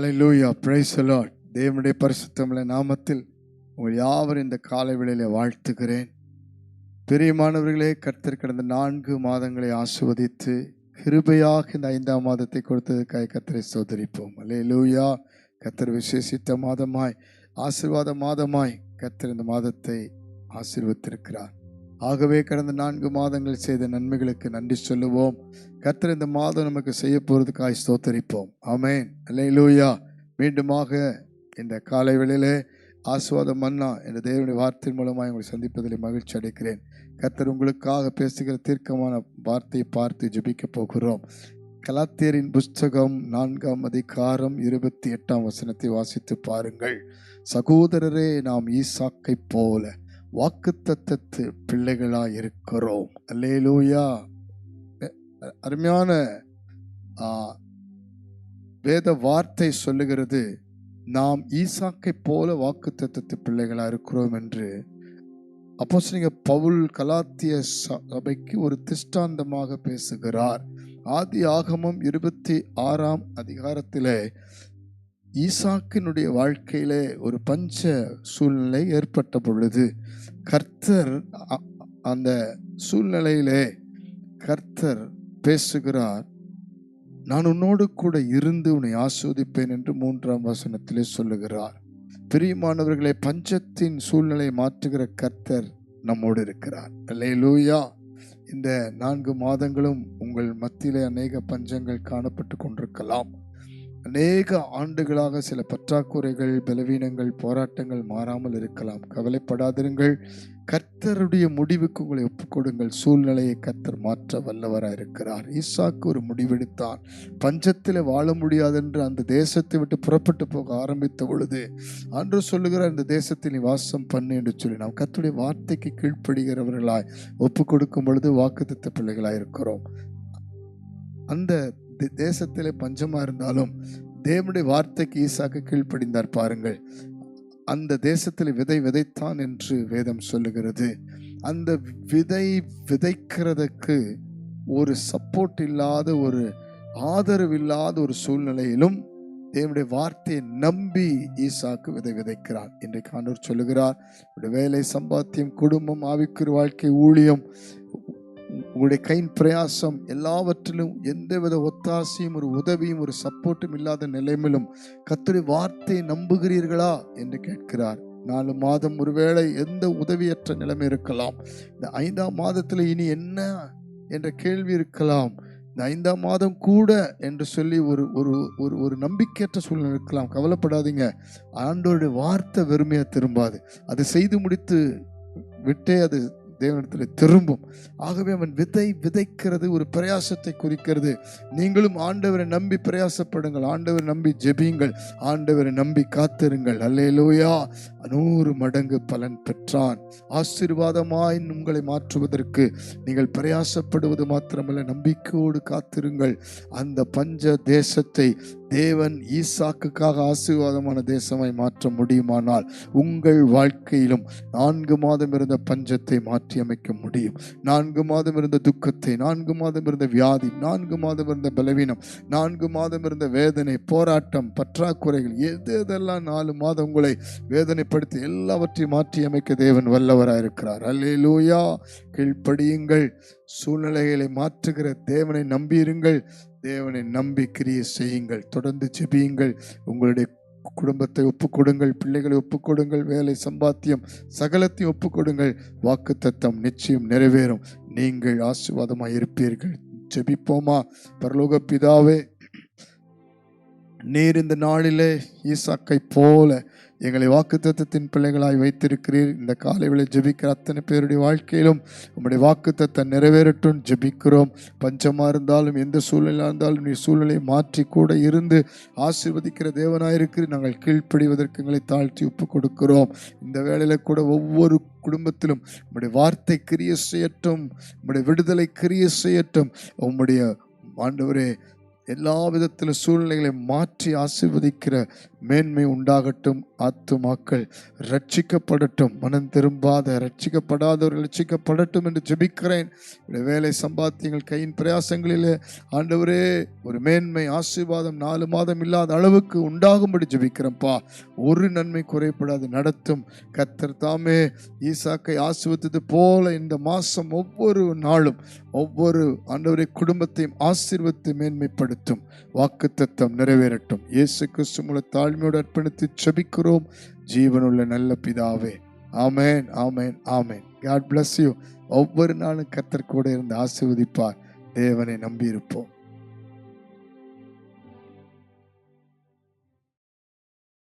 ஹalleluya price allot தேவனுடைய பரிசுத்தமிழ நாமத்தில் உங்கள் யாவர் இந்த காலை வேளையிலே வாழ்த்துகிறேன். பெரியமானவர்களே கர்த்தர் கடந்த நான்கு மாதங்களை ஆசிர்வதித்து கிருபையாக இந்த ஐந்தாம் மாதத்தை கொடுத்ததுக்காக கத்தரை சோதரிப்போம் அல்லேலூயா கத்தர் விசேஷித்த மாதமாய் ஆசிர்வாத மாதமாய் கத்தர் இந்த மாதத்தை ஆசிர்வத்திருக்கிறார் ஆகவே கடந்த நான்கு மாதங்கள் செய்த நன்மைகளுக்கு நன்றி சொல்லுவோம். கர்த்தர் இந்த மாதம் நமக்கு செய்ய போகிறதுக்காய் ஸ்தோத்தரிப்போம். ஆமென். அல்லேலூயா. மீண்டுமாக இந்த காலை வேளையிலே ஆஸ்வாதம் மன்னா என்ற தேவனுடைய வார்த்தையின் மூலமாக உங்களை சந்திப்பதில் மகிழ்ச்சி அடைக்கிறேன். கர்த்தர் உங்களுக்காக பேசுகிற தீர்க்கமான வார்த்தையை பார்த்து ஜபிக்கப் போகிறோம். கலாத்தியரின் புஸ்தகம் நான்காம் அதிகாரம் இருபத்தி எட்டாம் வசனத்தை வாசித்து பாருங்கள். சகோதரரே நாம் ஈசாக்கை போல. வாக்குத்தத்தத்து பிள்ளைகளாக இருக்கிறோம் அல்லேலூயா அருமையான வேத வார்த்தை சொல்லுகிறது நாம் ஈசாக்கை போல வாக்குத்தத்தத்து பிள்ளைகளாக இருக்கிறோம் என்று. அப்போஸ்தலனாகிய பவுல் கலாத்திய சபைக்கு ஒரு திஷ்டாந்தமாக பேசுகிறார். ஆதி ஆகமம் இருபத்தி ஆறாம் அதிகாரத்தில் ஈசாக்கினுடைய வாழ்க்கையிலே ஒரு பஞ்ச சூழ்நிலை ஏற்பட்ட பொழுது கர்த்தர் அந்த சூழ்நிலையிலே கர்த்தர் பேசுகிறார் நான் உன்னோடு கூட இருந்து உன்னை ஆஸ்வதிப்பேன் என்று மூன்றாம் வசனத்திலே சொல்லுகிறார். பிரியமானவர்களை பஞ்சத்தின் சூழ்நிலை மாற்றுகிற கர்த்தர் நம்மோடு இருக்கிறார். அல்லேலூயா! இந்த நான்கு மாதங்களும் உங்கள் மத்தியிலே அநேக பஞ்சங்கள் காணப்பட்டு கொண்டிருக்கலாம். அநேக ஆண்டுகளாக சில பற்றாக்குறைகள் பலவீனங்கள் போராட்டங்கள் மாறாமல் இருக்கலாம். கவலைப்படாதிருங்கள். கர்த்தருடைய முடிவுக்கு உங்களை ஒப்புக்கொடுங்கள். சூழ்நிலையை கர்த்தர் மாற்ற வல்லவராக இருக்கிறார். ஈசாக்கு ஒரு முடிவெடுத்தான். பஞ்சத்தில் வாழ முடியாதென்று அந்த தேசத்தை விட்டு புறப்பட்டு போக ஆரம்பித்த பொழுது அன்று சொல்லுகிறார் இந்த தேசத்தில் நீ வாசம் பண்ணு என்று சொல்லி நாம் கர்த்தருடைய வார்த்தைக்கு கீழ்ப்படுகிறவர்களாய் ஒப்பு கொடுக்கும் பொழுது வாக்குத்தத்த பிள்ளைகளாக இருக்கிறோம். அந்த தேசத்திலே பஞ்சமாக இருந்தாலும் தேவனுடைய வார்த்தைக்கு ஈசாக்கு கீழ்ப்படிந்தார் பாருங்கள். அந்த தேசத்தில் விதை விதைத்தான் என்று வேதம் சொல்லுகிறது. அந்த விதை விதைக்கிறதுக்கு ஒரு சப்போர்ட் இல்லாத ஒரு ஆதரவு இல்லாத ஒரு சூழ்நிலையிலும் தேவனுடைய வார்த்தையை நம்பி ஈசாக்கு விதை விதைக்கிறார். இன்றைக்கு ஆண்டவர் சொல்லுகிறார் வேலை சம்பாத்தியம் குடும்பம் ஆவிக்குரிய வாழ்க்கை ஊழியம் உங்களுடைய கையின் பிரயாசம் எல்லாவற்றிலும் எந்தவித ஒத்தாசையும் ஒரு உதவியும் ஒரு சப்போர்ட்டும் இல்லாத நிலைமையிலும் கத்துரை வார்த்தையை நம்புகிறீர்களா என்று கேட்கிறார். நாலு மாதம் ஒருவேளை எந்த உதவியற்ற நிலைமை இருக்கலாம். இந்த ஐந்தாம் மாதத்தில் இனி என்ன என்ற கேள்வி இருக்கலாம். இந்த ஐந்தாம் மாதம் கூட என்று சொல்லி ஒரு ஒரு ஒரு ஒரு நம்பிக்கையற்ற சூழ்நிலை இருக்கலாம். கவலைப்படாதீங்க. ஆண்டோருடைய வார்த்தை வெறுமையாக திரும்பாது. அது செய்து முடித்து விட்டே அது தேவனிடத்தில் திரும்பும். ஆகவே அவன் விதை விதைக்கிறது ஒரு பிரயாசத்தை குறிக்கிறது. நீங்களும் ஆண்டவரை நம்பி பிரயாசப்படுங்கள். ஆண்டவரை நம்பி ஜெபியுங்கள். ஆண்டவரை நம்பி காத்திருங்கள். அல்லேலோயா. நூறு மடங்கு பலன் பெற்றான். ஆசீர்வாதமாய் உங்களை மாற்றுவதற்கு நீங்கள் பிரயாசப்படுவது மாத்திரமல்ல. நம்பிக்கையோடு காத்திருங்கள். அந்த பஞ்ச தேசத்தை தேவன் ஈசாக்குக்காக ஆசீர்வாதமான தேசமாய் மாற்ற முடியுமானால் உங்கள் வாழ்க்கையிலும் நான்கு மாதம் இருந்த பஞ்சத்தை மாற்றி அமைக்க முடியும். நான்கு மாதம் இருந்த துக்கத்தை நான்கு மாதம் இருந்த வியாதி நான்கு மாதம் இருந்த பலவீனம் நான்கு மாதம் இருந்த வேதனை போராட்டம் பற்றாக்குறைகள் எது எதெல்லாம் நாலு மாதம் உங்களை வேதனைப்படுத்தி எல்லாவற்றையும் மாற்றி அமைக்க தேவன் வல்லவராக இருக்கிறார். அல்லேலூயா. கீழ்ப்படியுங்கள். சூழ்நிலைகளை மாற்றுகிற தேவனை நம்பியிருங்கள். தேவனை நம்பி கிரியை செய்யுங்கள். தொடர்ந்து ஜெபியுங்கள். உங்களுடைய குடும்பத்தை ஒப்புக்கொடுங்கள். பிள்ளைகளை ஒப்புக்கொடுங்கள். வேலை சம்பாத்தியம் சகலத்தையும் ஒப்புக்கொடுங்கள். வாக்குத்தத்தம் நிச்சயம் நிறைவேறும். நீங்கள் ஆசீர்வாதமாக இருப்பீர்கள் ஜெபிப்போமா? பரலோக பிதாவே நீர் இந்த நாளிலே ஈசாக்கை போல எங்களை வாக்குத்தத்தத்தின் பிள்ளைகளாய் வைத்திருக்கிறீர். இந்த காலை வேளை ஜெபிக்கிற அத்தனை பேருடைய வாழ்க்கையிலும் உம்முடைய வாக்குத்தத்தை நிறைவேறட்டும். ஜெபிக்கிறோம். பஞ்சமாக இருந்தாலும் எந்த சூழ்நிலையாக இருந்தாலும் நீ சூழ்நிலையை மாற்றி கூட இருந்து ஆசிர்வதிக்கிற தேவனாயிருக்கிற நாங்கள் கீழ்ப்படிவதற்கு எங்களை தாழ்த்தி ஒப்பு கொடுக்கிறோம். இந்த வேளையில் கூட ஒவ்வொரு குடும்பத்திலும் உம்முடைய வார்த்தை கிரிய செய்யட்டும். உம்முடைய விடுதலை கிரிய செய்யட்டும். உம்முடைய ஆண்டவரே எல்லா விதத்திலும் சூழ்நிலைகளை மாற்றி ஆசீர்வதிக்கிற மேன்மை உண்டாகட்டும். ஆத்துமாக்கள் ரட்சிக்கப்படட்டும் மனம் திரும்பாத ரட்சிக்கப்படாதவர்கள் ரட்சிக்கப்படட்டும் என்று ஜெபிக்கிறேன். வேலை சம்பாத்தியங்கள் கையின் பிரயாசங்களிலே ஆண்டவரே ஒரு மேன்மை ஆசீர்வாதம் நாலு மாதம் இல்லாத அளவுக்கு உண்டாகும்படி ஜெபிக்கிறேன்ப்பா. ஒரு நன்மை குறைப்படாது நடத்தும். கத்தர் தாமே ஈசாக்கை ஆசிர்வத்தது போல இந்த மாதம் ஒவ்வொரு நாளும் ஒவ்வொரு ஆண்டவரை குடும்பத்தையும் ஆசீர்வத்தை மேன்மைப்படுத்தும். வாக்குத்தத்தம் நிறைவேறட்டும். இயேசு கிறிஸ்து மூல தாழ்மையோடு அர்ப்பணித்து செபிக்கிறோம் ஜீவனுள்ள நல்ல பிதாவே. ஆமேன் ஆமேன் ஆமேன். காட் பிளஸ் யூ ஒவ்வொரு நாளும் கத்தர் கூட இருந்து ஆசீர்வதிப்பார். தேவனை நம்பியிருப்போம்.